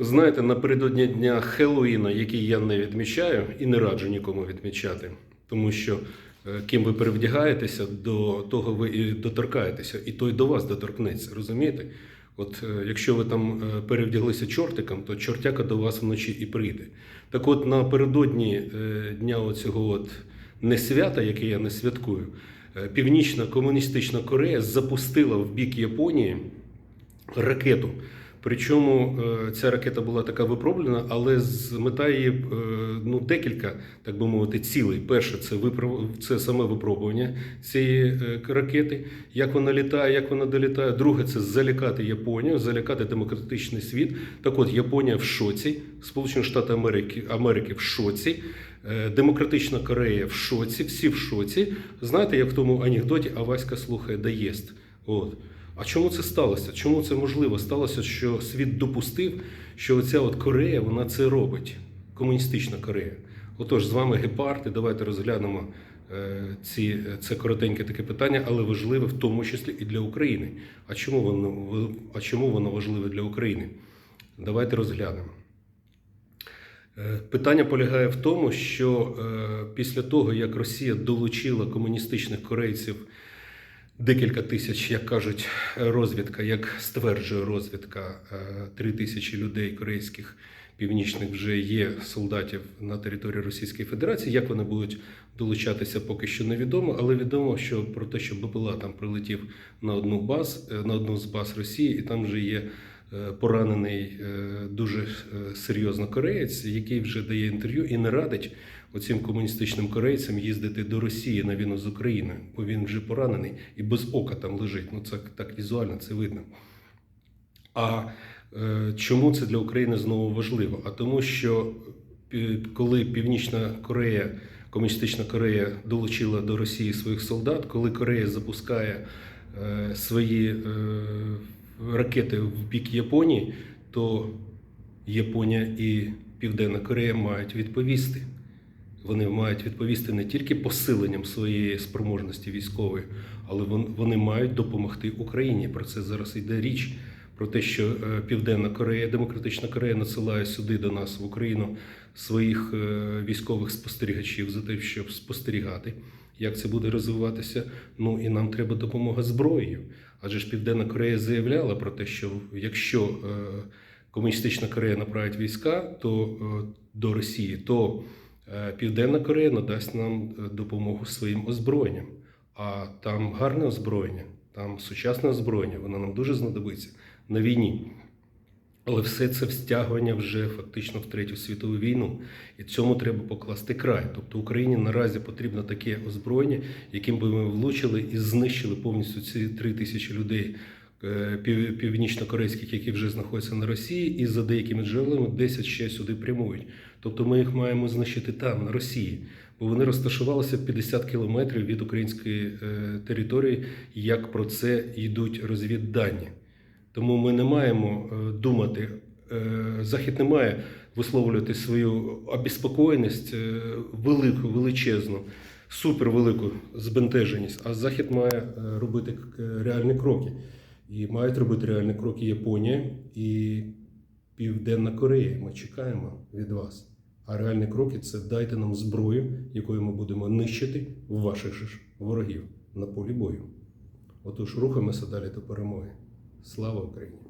Знаєте, напередодні дня Хеллоуіна, який я не відмічаю і не раджу нікому відмічати, тому що е, ким ви перевдягаєтеся, до того ви і доторкаєтеся, і той до вас доторкнеться, розумієте? От е, якщо ви там е, перевдяглися чортиком, то чортяка до вас вночі і прийде. Так от напередодні дня оцього от не свята, яке я не святкую, Північна комуністична Корея запустила в бік Японії ракету. Причому е, ця ракета була така випробувана, але з мета її е, ну, декілька, так би мовити, цілей. Перше, це виправ... це саме випробування цієї е, ракети, як вона літає, як вона долітає. Друге, це залякати Японію, залякати демократичний світ. Так от Японія в шоці, Сполучені Штати Америки, Америки в шоці. Демократична Корея в шоці, всі в шоці. Знаєте, як в тому анекдоті Аваська слухає да єсть. От. А чому це сталося? Чому це можливо? Сталося, що світ допустив, що оця от Корея вона це робить, комуністична Корея. Отож, з вами гепард, і давайте розглянемо е, ці, це коротеньке таке питання, але важливе в тому числі і для України. А чому воно, а чому воно важливе для України? Давайте розглянемо. Е, Питання полягає в тому, що е, після того, як Росія долучила комуністичних корейців декілька тисяч, як кажуть, розвідка, як стверджує розвідка, е, три тисячі людей корейських північних вже є солдатів на території Російської Федерації. Як вони будуть долучатися, поки що невідомо, але відомо, що про те, що БПЛА там прилетів на одну баз, е, на одну з баз Росії, і там вже є поранений е, дуже е, серйозно кореєць, який вже дає інтерв'ю і не радить оцим комуністичним корейцям їздити до Росії на війну з Україною, бо він вже поранений і без ока там лежить. Ну це так візуально це видно. А е, чому це для України знову важливо? А тому, що коли Північна Корея, Комуністична Корея долучила до Росії своїх солдат, коли Корея запускає е, свої е, ракети в бік Японії, то Японія і Південна Корея мають відповісти. Вони мають відповісти не тільки посиленням своєї спроможності військової, але вон- вони мають допомогти Україні. Про це зараз йде річ. Про те, що е, Південна Корея, Демократична Корея надсилає сюди до нас в Україну своїх е, військових спостерігачів за те, щоб спостерігати, як це буде розвиватися. Ну і нам треба допомога зброєю. Адже ж Південна Корея заявляла про те, що якщо е, комуністична Корея направить війська, то е, до Росії, то Е, Південна Корея надасть нам допомогу своїм озброєнням. А там гарне озброєння, там сучасне озброєння, воно нам дуже знадобиться на війні. Але все це встягування вже фактично в третю світову війну, і цьому треба покласти край. Тобто Україні наразі потрібно таке озброєння, яким би ми влучили і знищили повністю ці три тисячі людей е, пів- північнокорейських, які вже знаходяться на Росії, і за деякими джерелами 10 ще сюди прямують. Тобто ми їх маємо знищити там, на Росії, бо вони розташувалися 50 кілометрів від української е, території, як про це йдуть розвіддані. Тому ми не маємо е, думати, е, Захід не має висловлювати свою обіспокоєність е, велику, величезну, супервелику збентеженість, а Захід має робити реальні кроки. І мають робити реальні кроки Японія і Південна Корея. Ми чекаємо від вас. А реальні кроки це дайте нам зброю, якою ми будемо нищити ваших ж ворогів на полі бою. Отож, рухаємося далі до перемоги. Слава Україні!